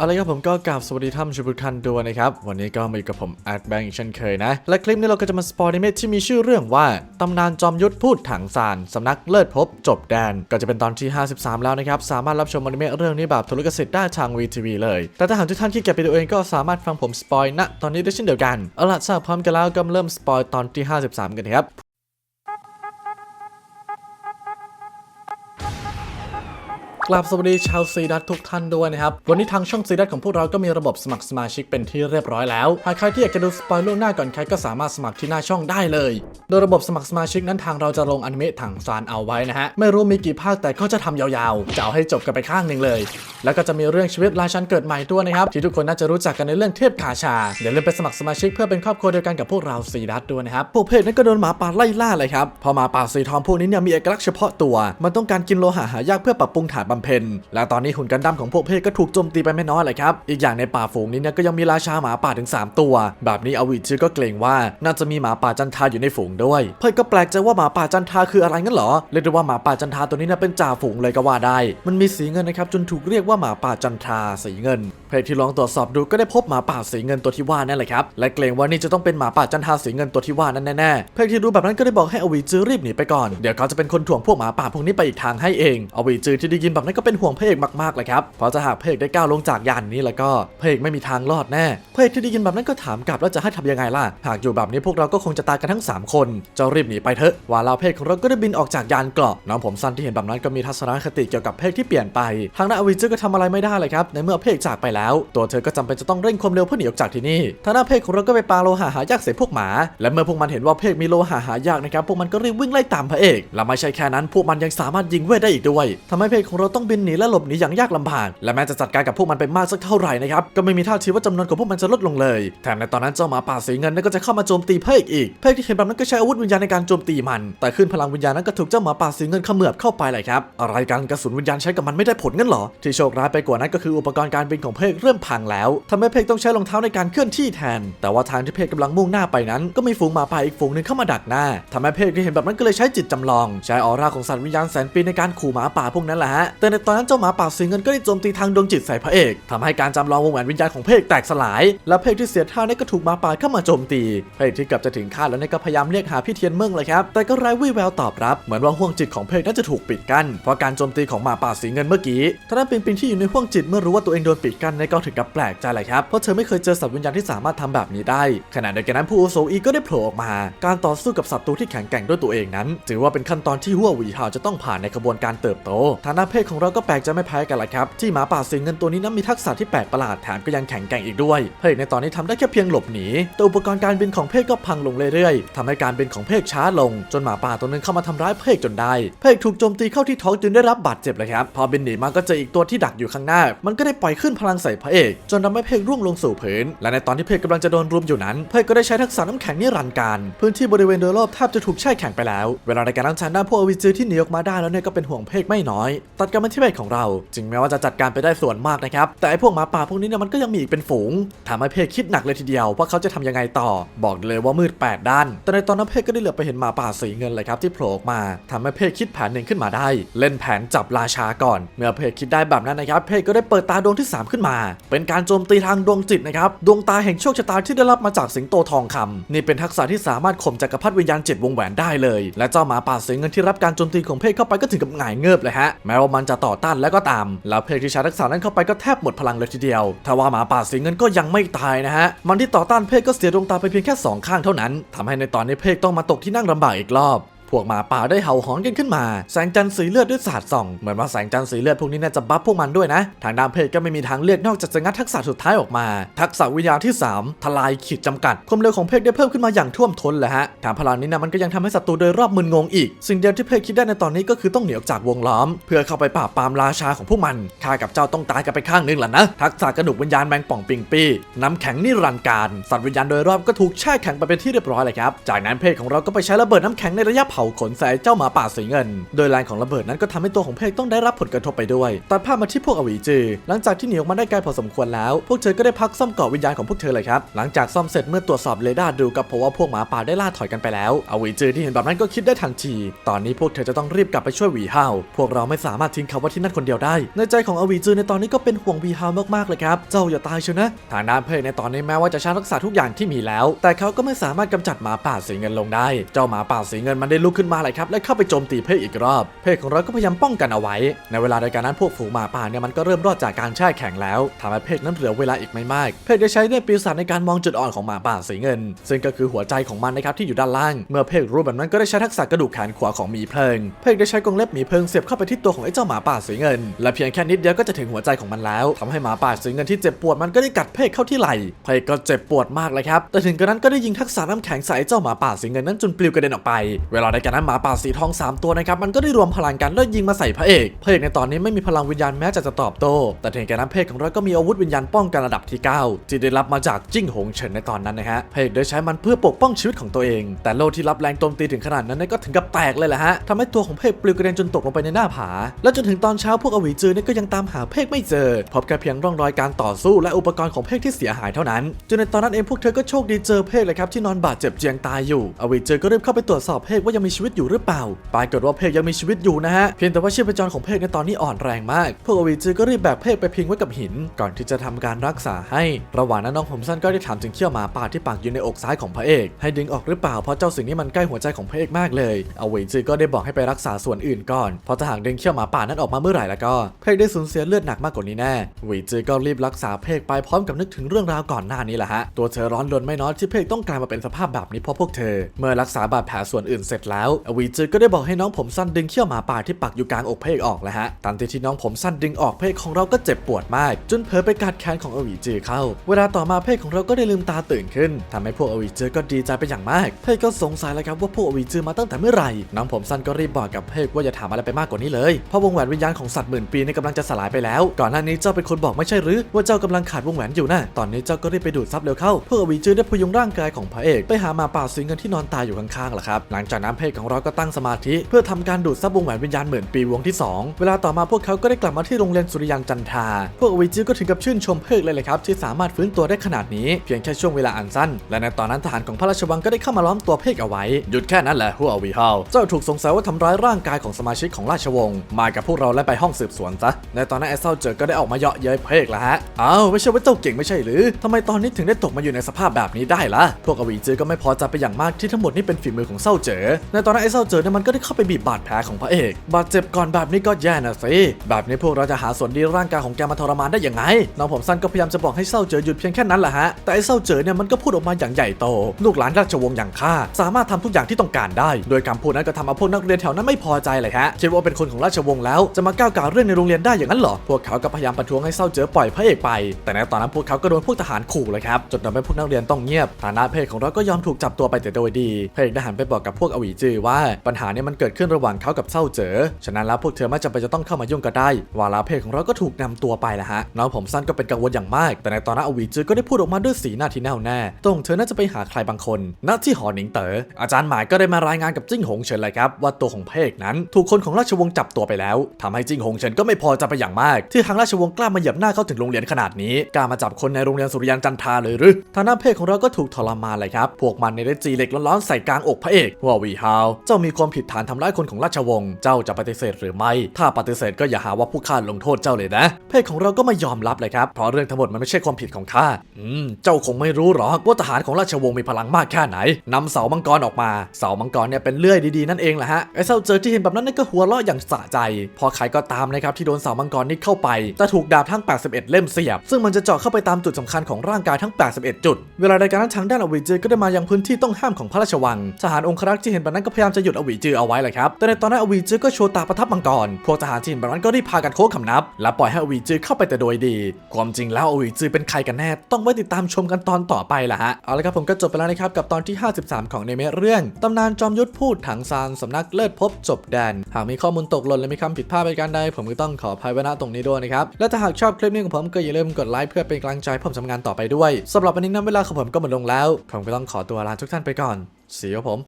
เอาละครับผมก็กราบสวัสดีท่านผู้ชมทุกท่านด้วยนะครับ วันนี้ก็มาอยู่กับผมอาร์ตแบงค์เช่นเคยนะ และคลิปนี้เราก็จะมาสปอยนิเมตที่มีชื่อเรื่องว่า ตำนานจอมยุทธพูดถังซานสำนักเลิศภพจบแดน ก็จะเป็นตอนที่ 53 แล้วนะครับ สามารถรับชมอนิเมะเรื่องนี้แบบทุลกสิทธิ์ได้ทางวีทีวีเลย แต่ถ้าหากทุกท่านที่เก็บไปดูเองก็สามารถฟังผมสปอยณตอนนี้ได้เช่นเดียวกันเอาล่ะทราบพร้อมกันแล้วก็เริ่มสปอยตอนที่ 53 กันครับ กราบสวัสดีชาวซีดัตทุกท่านด้วยนะครับ วันนี้ทางช่องซีดัตของพวกเราก็มีระบบสมัครสมาชิกเป็นที่เรียบร้อยแล้ว หากใครที่อยากจะดูสปอยล์ล่วงหน้าก่อนใครก็สามารถสมัครที่หน้าช่องได้เลย โดยระบบสมัครสมาชิกนั้นทางเราจะลงอนิเมะถังซานเอาไว้นะฮะ ไม่รู้มีกี่ภาคแต่ก็จะทำยาวๆจะเอาให้จบกันไปข้างหนึ่งเลย แล้วก็จะมีเรื่องชีวิตราชันเกิดใหม่ด้วยนะครับที่ทุกคนน่าจะรู้จักกันในเรื่องเทพขาชาอย่าลืมไปสมัครสมาชิกเพื่อเป็นครอบครัวเดียวกันกับพวกเราซีดัตด้วยนะครับพวกเพจนั้นก็โดนหมาป่าไล่ล่าเลยครับพอหมาป่าสีทองพวกนี้เนี่ยมีเอกลักษณ์เฉพาะตัว มันต้องการกินโลหะหายากเพื่อปรับปรุงฐานบำเพ็ญและตอนนี้หุ่นกันดั้มของพวกเพศก็ถูกโจมตีไปไม่น้อยเลยครับ อีกอย่างในป่าฝูงนี้เนี่ยก็ยังมีราชาหมาป่าถึง 3 ตัว แบบนี้อวิชื่อก็เกรงว่าน่าจะมีหมาป่าจันทาอยู่ในฝูงด้วย เพศก็แปลกใจว่าหมาป่าจันทาคืออะไรงั้นเหรอ เรียกได้ว่าหมาป่าจันทาตัวนี้เนี่ยเป็นจ่าฝูงเลยก็ว่าได้ มันมีสีเงินนะครับจนถูกเรียกว่าหมาป่าจันทาสีเงิน เพจที่ลองตรวจสอบดูก็ได้พบหมาป่าสีเงินตัวที่ว่านั่นแหละครับ และเกรงว่านี่จะต้องเป็นหมาป่าจันทาสีเงินตัวที่ว่านั่นแน่ๆ เพจที่รู้แบบนั้นก็ได้บอกให้อวีจือรีบหนีไปก่อน เดี๋ยวเขาจะเป็นคนถ่วงพวกหมาป่าพวกนี้ไปอีกทางให้เอง อวีจือที่ได้ยินแบบนั้นก็เป็นห่วงพระเอกมากๆเลยครับเพราะจะหากพระเอกได้ก้าวลงจากยานนี้แล้วก็พระเอกไม่มีทางรอดแน่พระเอกที่ได้ยินแบบนั้นก็ถามกลับแล้วจะให้ทำยังไงล่ะ หากอยู่แบบนี้พวกเราก็คงจะตายกันทั้งสามคนจ้ารีบหนีไปเถอะว่าเราเพศของเราก็ได้บินออกจากยานเกราะน้องผมสั้นที่เห็นแบบนั้นก็มีทัศนคติเกี่ยวกับเพศที่เปลี่ยนไปทางด้าอวีจือก็ทำอะไรไม่ได้เลยครับในเมื่อเพศจากไปแล้ว ตัวเธอก็จำเป็นจะต้องเร่งความเร็วเพื่อหนีออกจากที่นี่ทางด้าเพศของเราก็ไปปาโลหะหายากใส่พวกหมา และเมื่อพวกมันเห็นว่าเพศมีโลหะหายากนะครับพวกมันก็รีบวิ่งไล่ตามพระเอกและไม่ใช่แค่นั้น พวกมันยังสามารถยิงเวทได้อีกด้วยทำให้เพศของเราต้องบินหนีและหลบหนีอย่างยากลำบากและแม้จะจัดการกับพวกมันไปมากสักเท่าไหร่นะครับก็ไม่มีท่าทีว่าจำนวนของพวกมันจะลดลงเลย แถมในตอนนั้นเจ้าหมาป่าสีเงินนั่นก็จะเข้ามาโจมตีพระเอกอีกพระเอกที่เห็นแบบนั้นก็ใช้อาวุธวิญญาณในการโจมตีมัน แต่ขึ้นพลังวิญญาณนั้นก็ถูกเจ้าหมาป่าสีเงินเขมือบเข้าไปเลยครับอะไรกันกระสุนวิญญาณใช้กับมันไม่ได้ผลงั้นหรอที่โชคร้ายไปกว่านั้นก็คืออุปกรณ์การบินของเพกเริ่มพังแล้วทำให้เพกต้องใช้รองเท้าในการเคลื่อนที่แทน แต่ว่าทางที่เพกกำลังมุ่งหน้าไปนั้น ก็มีฝูงหมาป่าอีกฝูงหนึ่งเข้ามาดักหน้าทำให้เพกที่เห็นแบบนั้นก็เลยใช้จิตจำลอง ใช้ออร่าของสัตว์วิญญาณแสนปีในการขู่หมาป่าพวกนั้นแหละฮะแต่ในตอนนั้นเจ้าหมาป่าสีเงินก็ได้โจมตีทางดวงจิตใส่พระเอกทำให้การจำลองวงแหวนวิญญาณของเพกแตกสลาย และเพกที่เสียท่านั้นก็ถูกหมาป่าเข้ามาโจมตีเพกที่เกือบจะถึงคาดแล้วนี่ก็พยายามเรียกหาพี่เทียนเมืองเลยครับแต่ก็ไร้วี่แววตอบรับเหมือนว่าห่วงจิตของเพกน่าจะถูกปิดกั้นเพราะการโจมตีของหมาป่าสีเงินเมื่อกี้ท่านั้นเป็นปิงที่อยู่ในห่วงจิตเมื่อรู้ว่าตัวเองโดนปิดกั้นในก็ถึงกับแปลกใจเลยครับเพราะเธอไม่เคยเจอสัตว์วิญญาณที่สามารถทำแบบนี้ได้ ขณะเดียวกันนั้นผู้อุโสอีก็ได้โผล่ออกมา การต่อสู้กับศัตรูที่แข็งแกร่งด้วยตัวเองนั้น ถือว่าเป็นขั้นตอนที่หัววีหาวจะต้องผ่านในกระบวนการเติบโตทางด้านเพศของเราก็แปลกใจไม่แพ้กันละครับที่หมาป่าสีเงินตัวนี้นั้นมีทักษะที่แปลกประหลาดแถมก็ยังแข็งแกร่งอีกด้วยเพศในตอนนี้ทำได้แค่เพียงหลบหนีแต่อุปกรณ์การบินของเพศก็พังลงเรื่อยๆทำให้การบินของเพศช้าลง จนหมาป่าตัวนึงเข้ามาทำร้ายเพศจนได้ เพศถูกโจมตีเข้าที่ท้องจนได้รับบาดเจ็บเลยครับพอบินหนีมาก็เจออีกตัวที่ดักอยู่ข้างหน้า มันก็ได้ปล่อยขึ้นพลังใส่พระเอก จนทำให้เพศร่วงลงสู่พื้น และในตอนที่เพศกำลังจะโดนรุมอยู่นั้น เพศก็ได้ใช้ทักษะน้ำแข็งนิรันดร์การพื้นที่บริเวณโดยรอบแทบจะถูกแช่แข็งไปแล้ว เวลาในการล้างชานด้านพวกอวิจือที่หนีออกมาได้แล้วเนี่ยก็เป็นห่วงเพศไม่น้อย ตัดกนมาที่เพศของเรา จึงแม้ว่าจะจัดการไปได้ส่วนมากนะครับ แต่ไอพวกหมาป่าพวกนี้เนี่ยมันก็ยังมีอีกเป็นฝูงทำให้เพศคิดหนักเลยทีเดียวว่าเขาจะทำยังไงต่อ บอกเลยว่ามืดแปดด้าน แต่ในตอนนั้นเพศก็ได้เหลือไปเห็นหมาป่าสีเงินเลยครับที่โผล่ออกมาทำให้เพศคิดแผนหนึ่งขึ้นมาได้ เล่นแผนจับราชาก่อน เมื่อเพศคิดได้แบบนั้นนะครับ เพศก็ได้เปิดตาดวงที่ 3 ขึ้นมา เป็นการโจมตีทางดวงจิตนะครับดวงตาแห่งโชคชะตาที่ได้รับมาจากสิงโตทองคำนี่เป็นทักษะที่สามารถข่มจักรพรรดิวิญญาณเจ็ดวงแหวนได้เลย และเจ้าหมาป่าสีเงินที่รับการโจมตีของเพศเข้าไปก็ถึงกับหงายเงือบเลยฮะแม้ว่ามันจะต่อต้านแล้วก็ตาม แล้วเพศที่ใช้ทักษะนั้นเข้าไปก็แทบหมดพลังเลยทีเดียวทว่าหมาป่าสีเงินก็ยังไม่ตายนะฮะ มันที่ต่อต้านเพศก็เสียดวงตาไปเพียงแค่สองข้างเท่านั้นทำให้ในตอนนี้เพศต้องมาตกที่นั่งลำบากอีกรอบ พวกหมาป่าได้เห่าหอนกันขึ้นมา แสงจันทร์สีเลือดด้วยศาสาดส่อง เหมือนว่าแสงจันทร์สีเลือดพวกนี้น่าจะบัฟพวกมันด้วยนะ ทางด้านเพศก็ไม่มีทางเลือกนอกจากจะงัดทักษะสุดท้ายออกมา ทักษะวิญญาณที่ 3 ทลายขีดจำกัด ความเร็วของเพศได้เพิ่มขึ้นมาอย่างท่วมท้นเลยฮะแถมพลังนี้นะมันก็ยังทำให้ศัตรูโดยรอบมึนงงอีก สิ่งเดียวที่เพศคิดได้ในตอนนี้ก็คือต้องหนีออกจากวงล้อม เพื่อเข้าไปปราบปรามราชาของพวกมันข้ากับเจ้าต้องตายกันไปข้างหนึงแหละนะ ทักษะกระดูกวิญญาณแมงป่องปิงปี้น้ำแข็งนิรันดร์การสัตว์วิญญาณโดยรอบก็ถูกแช่แข็งไปเป็นที่เรียบร้อยเลยครับจากนั้นเพศของเราก็ไปใช้ระเบิดน้ำแข็งในระยะเผาาขนใส่เจ้าหมาป่าสีเงิน โดยแรงของระเบิดนั้นก็ทำให้ตัวของเพกต้องได้รับผลกระทบไปด้วยตัดภาพมาที่พวกอวีจือหลังจากที่หนีออกมาได้ไกลพอสมควรแล้ว พวกเธอก็ได้พักซ่อมเกาะวิญญาณของพวกเธอเลยครับ หลังจากซ่อมเสร็จเมื่อตรวจสอบเรดาร์ดูกับพบว่าพวกหมาป่าได้ล่าถอยกันไปแล้วอวีจือที่เห็นแบบนั้นก็คิดได้ทันที ตอนนี้พวกเธอจะต้องรีบกลับไปช่วยวีฮาวพวกเราไม่สามารถทิ้งเขาไว้ที่นั่นคนเดียวได้ ในใจของอวีจือในตอนนี้ก็เป็นห่วงวีฮาวมากๆเลยครับเจ้าอย่าตายเชียวนะทางด้านเพกในตอนนี้แม้ว่าจะช้ทักษะทุกอย่างที่มีแล้ว แต่เขาก็ไม่สามารถกำจัดหมาป่าสีเงินลงได้ เจ้าหมาป่าสีเงินมันได้ลุกขึ้นมาเลยครับและเข้าไปโจมตีเพกอีกรอบ เพกของเราก็พยายามป้องกันเอาไว้ ในเวลาเดียวกันนั้นพวกฝูงหมาป่าเนี่ยมันก็เริ่มรอดจากการแช่แข็งแล้วทำให้เพกนั้นเหลือเวลาอีกไม่มาก เพกได้ใช้เนตรปีศาจในการมองจุดอ่อนของหมาป่าสีเงิน ซึ่งก็คือหัวใจของมันนะครับที่อยู่ด้านล่าง เมื่อเพกรู้แบบนั้นก็ได้ใช้ทักษะกระดูกแขนขวาของหมีเพลิง เพกได้ใช้กรงเล็บหมีเพลิงเสียบเข้าไปที่ตัวของไอ้เจ้าหมาป่าสีเงิน และเพียงแค่นิดเดียวก็จะถึงหัวใจของมันแล้วทำให้หมาป่าสีเงินที่เจ็บปวดมันก็ได้กัดเพกเข้าที่ไหล่ เพกก็เจ็บปวดมากเลยครับ แต่ถึงกระนั้นก็ได้ยิงทักษะน้ำแข็งใส่เจ้าหมาป่าสีเงินนั้นจนปลิวกระเด็นออกไป เวลาในการนั้นหมาป่าสีทองสามตัวนะครับมันก็ได้รวมพลังกันแล้วยิงมาใส่พระเอกพระเอกในตอนนี้ไม่มีพลังวิญญาณแม้จะจะตอบโต้แต่ถึงกระนั้นเพกของเราก็มีอาวุธวิญญาณป้องกันระดับที่ 9 ที่ได้รับมาจากจิ้งหงเฉินในตอนนั้นนะฮะเพกได้ใช้มันเพื่อปกป้องชีวิตของตัวเอง แต่โลที่รับแรงโจมตีถึงขนาดนั้นก็ถึงกับแตกเลยแหละฮะทำให้ตัวของเพกปลิวกระเด็นจนตกลงไปในหน้าผา และจนถึงตอนเช้าพวกอวีจือเนี่ยก็ยังตามหาเพกไม่เจอ พบแค่เพียงร่องรอยการต่อสู้และอุปกรณ์ของเพกที่เสียหายเท่านั้นจนในตอนนั้นเองพวกเธอก็โชคดีเจอเพกเลยครับที่นอนบาดเจ็บเจียงตายอยู่อวีจือก็รีบเข้าไปตรวจสอบเพกว่ายังมีชีวิตอยู่หรือเปล่า ปรากฏว่าเพกยังมีชีวิตอยู่นะฮะ เพียงแต่ว่าชีพจรของเพกในตอนนี้อ่อนแรงมาก พวกอวีจือก็รีบแบกเพกไปพิงไว้กับหิน ก่อนที่จะทำการรักษาให้ ระหว่างนั้นน้องผมสั้นก็ได้ถามถึงเขี้ยวหมาป่าที่ปักอยู่ในอกซ้ายของพระเอก ให้ดึงออกหรือเปล่า เพราะเจ้าสิ่งนี้มันใกล้หัวใจของพระเอกมากเลย อวีจือก็ได้บอกให้ไปรักษาส่วนอื่นก่อน เพราะถ้าหากดึงเขี้ยวหมาป่านั้นออกมาเมื่อไหร่แล้วก็เพกได้สูญเสียเลือดหนักมากกว่านี้แน่วีจือก็รีบรักษาเพกไปพร้อมกับนึกถึงเรื่องราวก่อนหน้านี้แหละฮะตัวเธอร้อนรนไม่น้อยที่เพกต้องกลายมาเป็นสภาพแบบนี้เพราะพวกเธอ เมื่อรักษาบาดแผลส่วนอื่นเสร็จแล้วอวีจือก็ได้บอกให้น้องผมสั้นดึงเขี้ยวหมาป่าที่ปักอยู่กลางอกเพกออกแล้วฮะตามที่ที่น้องผมสั้นดึงออกเพกของเราก็เจ็บปวดมาก จนเผลอไปกัดแขนของอวีจือเข้า เวลาต่อมาเพกของเราก็ได้ลืมตาตื่นขึ้นทำให้พวกอวีจือก็ดีใจเป็นอย่างมากเพกก็สงสัยแล้วครับว่าพวกอวีจือมาตั้งแต่เมื่อไหร่น้องผมสั้นก็รีบบอกกับเพกว่าอย่าถามอะไรไปมากกว่านี้เลยเพราะวงแหวนวิญญาณของสัตว์หมื่นปีนี่กำลังจะสลายไปแล้ว ก่อนหน้านี้เจ้าเป็นคนบอกไม่ใช่หรือว่าเจ้ากำลังขาดวงแหวนอยู่นะตอนนี้เจ้าก็รีบไปดูดซับเร็วเข้าพวกอวีจือได้พยุงร่างกายของพระเอกไปหาหมาป่าสิงเงินที่นอนตายอยู่ข้างๆล่ะครับหลังจากนั้นเพกของเราก็ตั้งสมาธิ เพื่อทำการดูดซับวงแหวนวิญญาณเหมื่นปีวงที่สองเวลาต่อมาพวกเขาก็ได้กลับมาที่โรงเรียนสุริยังจันทา พวกอวีจือก็ถึงกับชื่นชมเพกเลยเลยครับที่สามารถฟื้นตัวได้ขนาดนี้เพียงแค่ช่วงเวลาอันสั้น และในตอนนั้นทหารของพระราชวังก็ได้เข้ามาล้อมตัวเพกเอาไว้ หยุดแค่นั้นแหละหัววีเฮาเจ้าถูกสงสัยว่าทำร้ายร่างกายของสมาชิกของราชวงศ์มากับพวกเราและไปห้องสืบสวนซะในตอนนั้นไอ้เศร้าเจอก็ได้ออกมาเยาะเย้ยเพกแล้วฮะอ้าวไม่ใช่ว่าเจ้าเก่งไม่ใช่หรือทำไมตอนนี้ถึงได้ตกมาอยู่ในสภาพแบบนี้ได้ล่ะพวกอวีจือก็ไม่พอใจไปอย่างมากที่ทั้งหมดนี้เป็นฝีมือของเศร้าเจอในตอนนั้นไอ้เศร้าเจอเนี่ยมันก็ได้เข้าไปบีบบาดแผลของพระเอก บาดเจ็บก่อนแบบนี้ก็แย่นะสิแบบนี้พวกเราจะหาส่วนดีร่างกายของแกมาทรมานได้ยังไงน้องผมสั้นก็พยายามจะบอกให้เศร้าเจอหยุดเพียงแค่นั้นแหละฮะแต่ไอ้เศร้าเจอเนี่ยมันก็พูดออกมาอย่างใหญ่โต ลูกหลานราชวงศ์อย่างข้าสามารถทำทุกอย่างที่ต้องการได้ โดยคำพูดนั้นก็ทำเอาพวกนักเรียนแถวนั้นไม่พอใจเลยฮะคิดว่าเป็นคนของราชวงศ์แล้วจะมาก้าวก่าวเรื่องในโรงเรียนได้อย่างนั้นเหรอพวกเขาก็พยายามประท้วงให้เศร้าเจอปล่อยพระเอกไป แต่ในตอนนั้นพวกเขาก็โดนพวกทหารขู่เลยครับจนทำให้พวกนักเรียนต้องเงียบฐานะเพศของเราก็ยอมถูกจับตัวไปแต่โดยดีเพศทหารไปบอกกับพวกอวีจือว่าปัญหาเนี้มันเกิดขึ้นระหว่างเขากับเศร้าเจอฉะนั้นแล้วพวกเธอไม่จำเป็นจะต้องเข้ามายุ่งก็ได้วาลาเพศของเราก็ถูกนำตัวไปแล้วฮะน้องผมสั้นก็เป็นกังวลอย่างมาก แต่ในตอนนั้นอวีจือก็ได้พูดออกมาด้วยสีหน้าที่แน่วแน่ตรงเธอน่าจะไปหาใครบางคนณที่หอหนิงเต๋ออาจารย์หมายก็ได้มารายงานกับจิ้งหงเฉินเลยครับว่าตัวของเพกนั้น ถูกคนของราชวงศ์จับตัวไปแล้วทำให้จิ้งหงเฉินก็ไม่พอใจไปอย่างมาก ที่ทางราชวงศ์กล้ามาเหยียบหน้าเข้าถึงโรงเรียนขนาดนี้กล้ามาจับคนในโรงเรียนสุริยันจันทราเลยหรือทางด้าเพศของเราก็ถูกทรมานเลยครับพวกมันในได้จีเหล็กร้อนๆใส่กลางอกพระเอกว่าวีฮาว เจ้ามีความผิดฐานทำร้ายคนของราชวงศ์ เจ้าจะปฏิเสธหรือไม่ ถ้าปฏิเสธก็อย่าหาว่าผู้ข้าลงโทษเจ้าเลยนะ เพศของเราก็ไม่ยอมรับเลยครับ เพราะเรื่องทั้งหมดมันไม่ใช่ความผิดของข้า อืม เจ้าคงไม่รู้หรอกว่าทหารของราชวงศ์มีพลังมากแค่ไหนนำเสามังกรออกมา เสามังกรเนี่ยเป็นเลื่อยดีๆนั่นเองแหละฮะ ไอ้เศร้าเจอที่เห็นแบบนั้นนี่ก็หัวเราะอย่างสะใจ พอใครก็ตามนะครับที่โดนเสามังกรนี้เข้าไปจะถูกดาบทั้ง 81 เล่มเสียบ ซึ่งมันจะเจาะเข้าไปตามจุดสำคัญของร่างกายทั้ง 81 จุด เวลาใดการนั้นทางด้านอวีจือก็ได้มายังพื้นที่ต้องห้ามของพระราชวัง ทหารองครักษ์ที่เห็นแบบนั้นก็พยายามจะหยุดอวีจือเอาไว้แหละครับแต่ในตอนนั้นอวีจือก็โชว์ตาประทับมังกรพวกทหารที่เห็นแบบนั้นก็รีบพากันโค้งคำนับ และปล่อยให้อวีจือเข้าไปแต่โดยดี ความจริงแล้วอวีจือเป็นใครกันแน่ต้องไว้ติดตามชมกันตอนต่อไปล่ะฮะเอาละครับผมก็จบไปแล้วนะครับกับตอนที่ 53 ของในเมะเรื่องตำนานจอมยุทธพูดถังซานสำนักเลิศพบจบแดนหากมีข้อมูลตกหล่นและมีคำผิดพลาดไปการใดผมก็ต้องขออภัยไว้ณตรงนี้ด้วยนะครับและถ้าหากชอบคลิปนี้ของผมก็อย่าลืมกดไลค์เพื่อเป็นกำลังใจผมทำงานต่อไปด้วยสำหรับวันนี้นั้นเวลาของผมก็หมดลงแล้ว ผมก็ต้องขอตัวลาทุกท่านไปก่อนสีครับผม